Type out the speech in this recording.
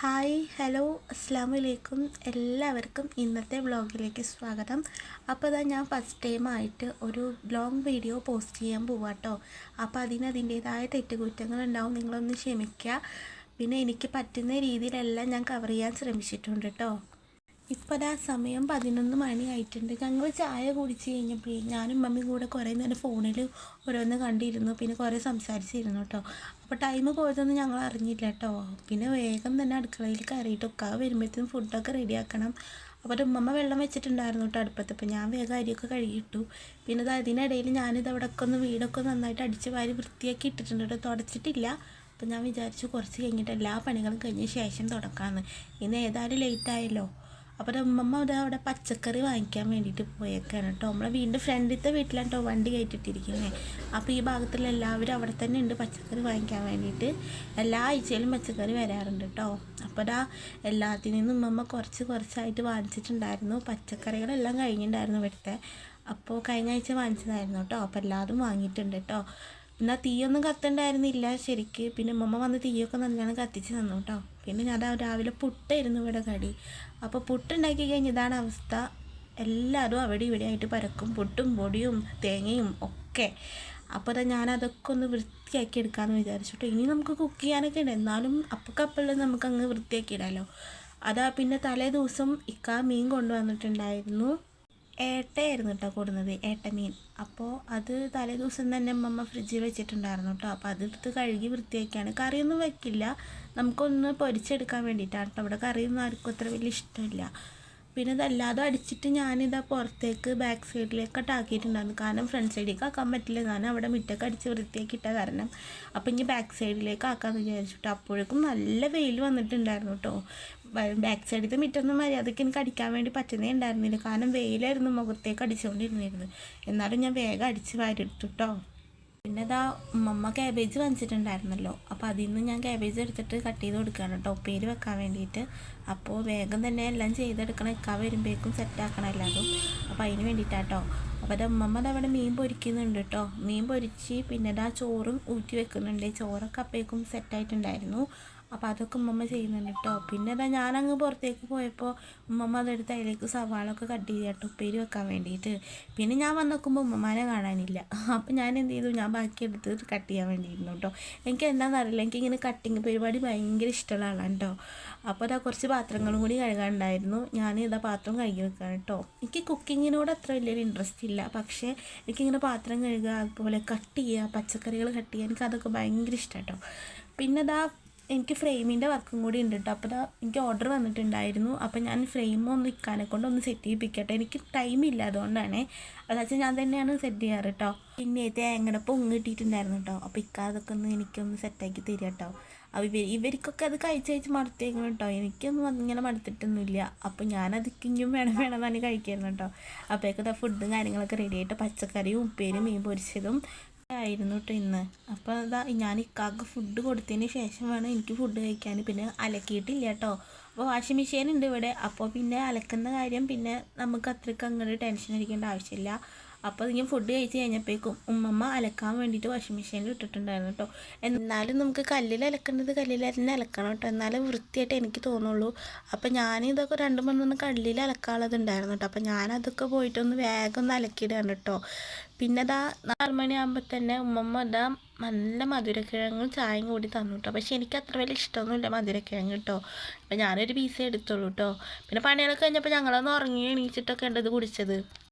Hi hello അസ്സാം വലൈക്കും എല്ലാവർക്കും ഇന്നത്തെ വ്ളോഗിലേക്ക് സ്വാഗതം. അപ്പോൾ ഇതാ ഞാൻ ഫസ്റ്റ് ടൈം ആയിട്ട് ഒരു ലോങ് വീഡിയോ പോസ്റ്റ് ചെയ്യാൻ പോവാം കേട്ടോ അപ്പോൾ അതിന് അതിന്റേതായ തെറ്റുകുറ്റങ്ങൾ ഉണ്ടാവും നിങ്ങളൊന്ന് ക്ഷമിക്കുക പിന്നെ എനിക്ക് പറ്റുന്ന രീതിയിലെല്ലാം ഞാൻ കവർ ചെയ്യാൻ ശ്രമിച്ചിട്ടുണ്ട് കേട്ടോ ഇപ്പോൾ ആ സമയം പതിനൊന്ന് മണി ആയിട്ടുണ്ട് ഞങ്ങൾ ചായ കുടിച്ച് കഴിഞ്ഞപ്പോൾ ഞാനും മമ്മി കൂടെ കുറേ നേരം ഫോണിൽ ഓരോന്ന് കണ്ടിരുന്നു. പിന്നെ കുറേ സംസാരിച്ചിരുന്നു കേട്ടോ അപ്പോൾ ടൈം പോയതൊന്നും ഞങ്ങൾ അറിഞ്ഞില്ല കേട്ടോ പിന്നെ വേഗം തന്നെ അടുക്കളയിൽ കയറിയിട്ട് ഒക്കെ വരുമ്പോഴത്തേക്കും ഫുഡൊക്കെ റെഡിയാക്കണം അപ്പോൾ ഉമ്മമ്മ വെള്ളം വെച്ചിട്ടുണ്ടായിരുന്നു കേട്ടോ അടുപ്പത്ത്. അപ്പോൾ ഞാൻ വേഗം അരിയൊക്കെ കഴുകിയിട്ടു. പിന്നെ അതിനിടയിൽ ഞാനിത് അവിടെയൊക്കെ ഒന്ന് വീടൊക്കെ നന്നായിട്ട് അടിച്ച് വാരി വൃത്തിയാക്കി ഇട്ടിട്ടുണ്ട് കേട്ടോ തുടച്ചിട്ടില്ല. അപ്പോൾ ഞാൻ വിചാരിച്ചു കുറച്ച് കഴിഞ്ഞിട്ട് എല്ലാ പണികളും കഴിഞ്ഞ ശേഷം തുടക്കാമെന്ന് ഇന്ന് ഏതായാലും ലേറ്റ് ആയല്ലോ. അപ്പോൾ ഉമ്മമ്മ അവിടെ അവിടെ പച്ചക്കറി വാങ്ങിക്കാൻ വേണ്ടിയിട്ട് പോയേക്കാണ് കേട്ടോ. നമ്മളെ വീടിന്റെ ഫ്രണ്ടിലത്തെ വീട്ടിലാണ് കേട്ടോ വണ്ടി കയറ്റിട്ടിരിക്കുന്നത് അപ്പോൾ ഈ ഭാഗത്തുള്ള എല്ലാവരും അവിടെ തന്നെ ഉണ്ട് പച്ചക്കറി വാങ്ങിക്കാൻ വേണ്ടിയിട്ട്. എല്ലാ ആഴ്ചയിലും പച്ചക്കറി വരാറുണ്ട് കേട്ടോ. അപ്പോൾ ഇതാ എല്ലാത്തിൽ നിന്നും ഉമ്മമ്മ കുറച്ച് കുറച്ചായിട്ട് വാങ്ങിച്ചിട്ടുണ്ടായിരുന്നു. പച്ചക്കറികളെല്ലാം കഴിഞ്ഞിട്ടുണ്ടായിരുന്നു ഇവിടുത്തെ. അപ്പോൾ കഴിഞ്ഞ ആഴ്ച വാങ്ങിച്ചതായിരുന്നു കേട്ടോ. അപ്പോൾ എല്ലാതും വാങ്ങിയിട്ടുണ്ട് കേട്ടോ. എന്നാൽ തീയൊന്നും കത്തണ്ടായിരുന്നില്ല ശരിക്ക്. പിന്നെ ഉമ്മ വന്ന് തീയൊക്കെ നല്ലോണം കത്തിച്ച് തന്നു കേട്ടോ പിന്നെ ഞാൻ രാവിലെ പുട്ടായിരുന്നു ഇവിടെ കടി. അപ്പോൾ പുട്ടുണ്ടാക്കി കഴിഞ്ഞ് ഇതാണ് അവസ്ഥ. എല്ലാവരും അവിടെ ഇവിടെ ആയിട്ട് പരക്കും. പുട്ടും പൊടിയും തേങ്ങയും ഒക്കെ. അപ്പോൾ അതാ ഞാൻ അതൊക്കെ ഒന്ന് വൃത്തിയാക്കി എടുക്കാമെന്ന് വിചാരിച്ചിട്ട് ഇനി നമുക്ക് കുക്ക് ചെയ്യാനൊക്കെ ഉണ്ട്. എന്നാലും അപ്പക്കപ്പുള്ള നമുക്ക് അങ്ങ് വൃത്തിയാക്കി ഇടാമല്ലോ അതാ പിന്നെ തലേ ദിവസം ഇക്ക മീൻ കൊണ്ടുവന്നിട്ടുണ്ടായിരുന്നു. ഏട്ടയായിരുന്നു കേട്ടോ കൂടുന്നത് ഏട്ടമീൻ. അപ്പോൾ അത് തലേ ദിവസം തന്നെ അമ്മമ്മ ഫ്രിഡ്ജിൽ വെച്ചിട്ടുണ്ടായിരുന്നു കേട്ടോ അപ്പോൾ അതെടുത്ത് കഴുകി വൃത്തിയാക്കിയാണ്. കറിയൊന്നും വെക്കില്ല. നമുക്കൊന്ന് പൊരിച്ചെടുക്കാൻ വേണ്ടിയിട്ടാണ് കേട്ടോ അവിടെ കറിയൊന്നും ആർക്കും അത്ര വലിയ ഇഷ്ടമില്ല. പിന്നെ ഇതല്ലാതെ അടിച്ചിട്ട് ഞാനിതാ പുറത്തേക്ക് ബാക്ക് സൈഡിലേക്കൊക്കെ ആക്കിയിട്ടുണ്ടായിരുന്നു കാരണം ഫ്രണ്ട് സൈഡിലേക്ക് ആക്കാൻ പറ്റില്ല. ഞാൻ അവിടെ മുറ്റൊക്കെ അടിച്ച് വൃത്തിയാക്കി ഇട്ട കാരണം. അപ്പോൾ ഇനി ബാക്ക് സൈഡിലേക്ക് ആക്കാമെന്ന് വിചാരിച്ചിട്ട് അപ്പോഴേക്കും നല്ല വെയിൽ വന്നിട്ടുണ്ടായിരുന്നു കേട്ടോ ബാക്ക് സൈഡിലത്തെ മിറ്റൊന്നും മര്യാദയ്ക്ക് എനിക്ക് അടിക്കാൻ വേണ്ടി പറ്റുന്നേ ഉണ്ടായിരുന്നില്ല. കാരണം വെയിലായിരുന്നു മുഖത്തേക്ക് അടിച്ചുകൊണ്ടിരുന്നിരുന്നു എന്നാലും ഞാൻ വേഗം അടിച്ച് വാരിയെടുത്തു കേട്ടോ പിന്നെ ഇതാ ഉമ്മമ്മ ക്യാബേജ് വാങ്ങിച്ചിട്ടുണ്ടായിരുന്നല്ലോ. അപ്പോൾ അതിൽ നിന്ന് ഞാൻ ക്യാബേജ് എടുത്തിട്ട് കട്ട് ചെയ്ത് കൊടുക്കുകയാണ് കേട്ടോ. ഉപ്പേരി വെക്കാൻ വേണ്ടിയിട്ട്. അപ്പോൾ വേഗം തന്നെ എല്ലാം ചെയ്തെടുക്കണം. ഇക്ക വരുമ്പോഴേക്കും സെറ്റാക്കണം എല്ലാതും. അപ്പോൾ അതിന് വേണ്ടിയിട്ടാട്ടോ അപ്പോൾ അത് ഉമ്മമ്മ അവിടെ മീൻ പൊരിക്കുന്നുണ്ട് കേട്ടോ. മീൻ പൊരിച്ച് പിന്നെ ഇതാ ചോറും ഊറ്റി വെക്കുന്നുണ്ട്. ചോറൊക്കെ അപ്പോഴേക്കും സെറ്റായിട്ടുണ്ടായിരുന്നു അപ്പോൾ അതൊക്കെ ഉമ്മമ്മ ചെയ്യുന്നുണ്ട് കേട്ടോ പിന്നെ എന്താ ഞാനങ്ങ് പുറത്തേക്ക് പോയപ്പോൾ ഉമ്മമ്മ അതെടുത്ത് അതിലേക്ക് സവാളൊക്കെ കട്ട് ചെയ്തിട്ട് ഉപ്പേരി വെക്കാൻ വേണ്ടിയിട്ട് പിന്നെ ഞാൻ വന്ന് നോക്കുമ്പോൾ ഉമ്മമാരെ കാണാനില്ല. അപ്പോൾ ഞാൻ എന്ത് ചെയ്തു? ഞാൻ ബാക്കി എടുത്ത് കട്ട് ചെയ്യാൻ വേണ്ടിയിരുന്നു കേട്ടോ എനിക്ക് എന്താണെന്ന് എനിക്ക് ഇങ്ങനെ കട്ടിങ് പരിപാടി ഭയങ്കര ഇഷ്ടമുള്ള ആളാണ് കേട്ടോ അപ്പോൾ അതാ കുറച്ച് പാത്രങ്ങളും കൂടി കഴുകാനുണ്ടായിരുന്നു. ഞാൻ ഇതാ പാത്രം കഴുകി വെക്കാൻ കേട്ടോ എനിക്ക് കുക്കിങ്ങിനോട് അത്ര വലിയൊരു ഇൻട്രസ്റ്റ് ഇല്ല. പക്ഷേ എനിക്കിങ്ങനെ പാത്രം കഴുകുക അതുപോലെ കട്ട് ചെയ്യുക പച്ചക്കറികൾ കട്ട് ചെയ്യുക എനിക്ക് അതൊക്കെ ഭയങ്കര ഇഷ്ടം കേട്ടോ പിന്നെ ഇതാ എനിക്ക് ഫ്രെയിമിന്റെ വർക്കും കൂടി ഉണ്ട് കേട്ടോ അപ്പോൾ എനിക്ക് ഓർഡർ വന്നിട്ടുണ്ടായിരുന്നു. അപ്പോൾ ഞാൻ ഫ്രെയിം ഒന്ന് ഇക്കാനെ കൊണ്ട് ഒന്ന് സെറ്റ് ചെയ്യിപ്പിക്കട്ടെ. എനിക്ക് ടൈം ഇല്ല അതുകൊണ്ടാണ്. അതാച്ചാൽ ഞാൻ തന്നെയാണ് സെറ്റ് ചെയ്യാറ് കേട്ടോ പിന്നെ തേങ്ങയുടെ പൊങ്ങ് കിട്ടിയിട്ടുണ്ടായിരുന്നു കേട്ടോ അപ്പോൾ ഇക്ക അതൊക്കെ ഒന്ന് എനിക്കൊന്ന് സെറ്റാക്കി തരിക കേട്ടോ അപ്പോൾ ഇവർ ഇവർക്കൊക്കെ അത് കഴിച്ച് കഴിച്ച് മടുത്തേക്കണം കേട്ടോ എനിക്കൊന്നും ഇങ്ങനെ മടുത്തിട്ടൊന്നുമില്ല അപ്പോൾ ഞാനത് ഇങ്ങും വേണം വേണം തന്നെ കഴിക്കായിരുന്നു കേട്ടോ അപ്പോഴേക്കത്തെ ഫുഡും കാര്യങ്ങളൊക്കെ റെഡി ആയിട്ട് പച്ചക്കറിയും ഉപ്പേരും മീൻ പൊരിച്ചതും ആയിരുന്നു കേട്ടോ ഇന്ന്. അപ്പോൾ അതാ ഞാൻ ഇക്കാക്ക് ഫുഡ് കൊടുത്തതിന് ശേഷം വേണം എനിക്ക് ഫുഡ് കഴിക്കാൻ. പിന്നെ അലക്കിയിട്ടില്ല കേട്ടോ അപ്പോൾ വാഷിംഗ് മെഷീൻ ഉണ്ട് ഇവിടെ. അപ്പോൾ പിന്നെ അലക്കുന്ന കാര്യം പിന്നെ നമുക്ക് അത്രയ്ക്ക് അങ്ങോട്ട് ടെൻഷൻ അടിക്കേണ്ട ആവശ്യമില്ല. അപ്പോൾ ഞാൻ ഫുഡ് കഴിച്ച് കഴിഞ്ഞപ്പോഴേക്കും ഉമ്മമ്മ അലക്കാൻ വേണ്ടിയിട്ട് വാഷിംഗ് മെഷീനിൽ ഇട്ടിട്ടുണ്ടായിരുന്നു കേട്ടോ എന്നാലും നമുക്ക് കല്ലിൽ അലക്കേണ്ടത് കല്ലിൽ തന്നെ അലക്കണം കേട്ടോ എന്നാലും വൃത്തിയായിട്ട് എനിക്ക് തോന്നുള്ളൂ. അപ്പോൾ ഞാൻ ഇതൊക്കെ രണ്ട് മൂന്നൊന്ന് കല്ലിൽ അലക്കാനുള്ളത് ഉണ്ടായിരുന്നു കേട്ടോ അപ്പോൾ ഞാനതൊക്കെ പോയിട്ടൊന്ന് വേഗം ഒന്ന് അലക്കിയിടാണ് കേട്ടോ പിന്നെ ദാ നാല് മണിയാകുമ്പോൾ തന്നെ ഉമ്മമ്മ ദാ നല്ല മധുരക്കിഴങ്ങും ചായയും കൂടി തന്നു കേട്ടോ പക്ഷെ എനിക്ക് അത്ര വലിയ ഇഷ്ടമൊന്നുമില്ല മധുരക്കിഴങ്ങ് കേട്ടോ അപ്പോൾ ഞാനൊരു പീസേ എടുത്തുള്ളൂ കേട്ടോ പിന്നെ പണികളൊക്കെ കഴിഞ്ഞപ്പോൾ ഞങ്ങളൊന്ന് ഉറങ്ങി എണീച്ചിട്ടൊക്കെ ഉണ്ടത് കുടിച്ചത്.